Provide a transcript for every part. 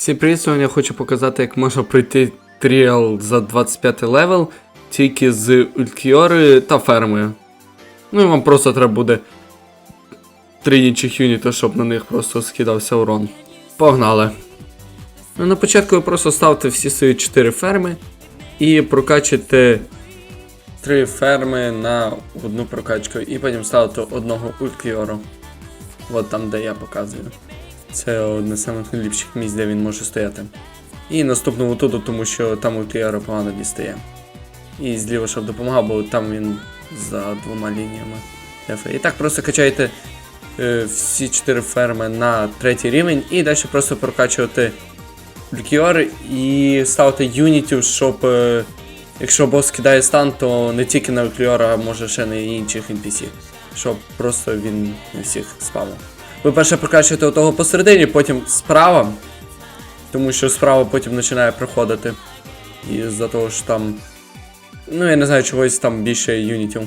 Всім привіт, сьогодні я хочу показати, як можна пройти тріал за 25 левел тільки з Улькіори та фермою. Ну і вам просто треба буде три інших юніта, щоб на них просто скидався урон. Погнали. Ну, на початку ви просто ставте всі свої 4 ферми і прокачуєте 3 ферми на одну прокачку, і потім ставите одного Улькіору. От там, де я показую. Це одне з самих найліпших місць, де він може стояти. І наступного туду, тому що там у погано дістає. І зліва, щоб допомагав, бо там він за двома лініями. І так просто качаєте е, всі чотири ферми на третій рівень і далі просто прокачувати Люкіор і ставити юнітів, щоб е, якщо бос кидає стан, то не тільки на Люкіора, а може ще на інших NPC. Щоб просто він не всіх спамив. Ви перше прокачуєте отого посередині, потім справа. Тому що справа потім починає проходити. І з-за того, що там. Ну, я не знаю, чогось там більше юнітів.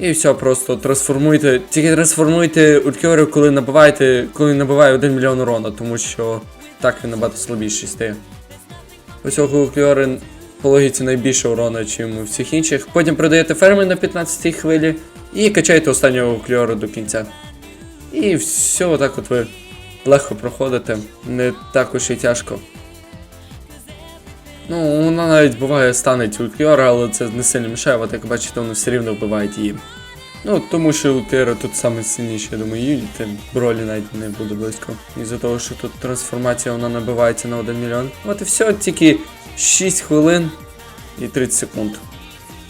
І все, просто трансформуйте. Тільки трансформуйте Улькіорів, коли набиваєте, коли набиває 1 мільйон урона, тому що так він набагато слабіший стає. У цього Улькіори по логіці найбільше урона, ніж у всіх інших. Потім продаєте ферми на 15-й хвилі і качаєте останнього кльору до кінця. І все, отак от ви легко проходите, не так уж і тяжко. Ну, вона навіть буває станеть у кльора, але це не сильно мішає, от як бачите, воно все рівно вбиває її. Ну, тому що у Кльора тут саме сильніші, я думаю, юніти. Бролі навіть не буде близько. Із-за того, що тут трансформація вона набивається на 1 мільйон. От і все, тільки 6 хвилин і 30 секунд.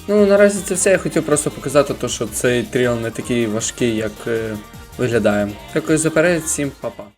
Ну, наразі це все. Я хотів просто показати, то, що цей тріал не такий важкий, як е, виглядає. Дякую за перегляд, всім па-па.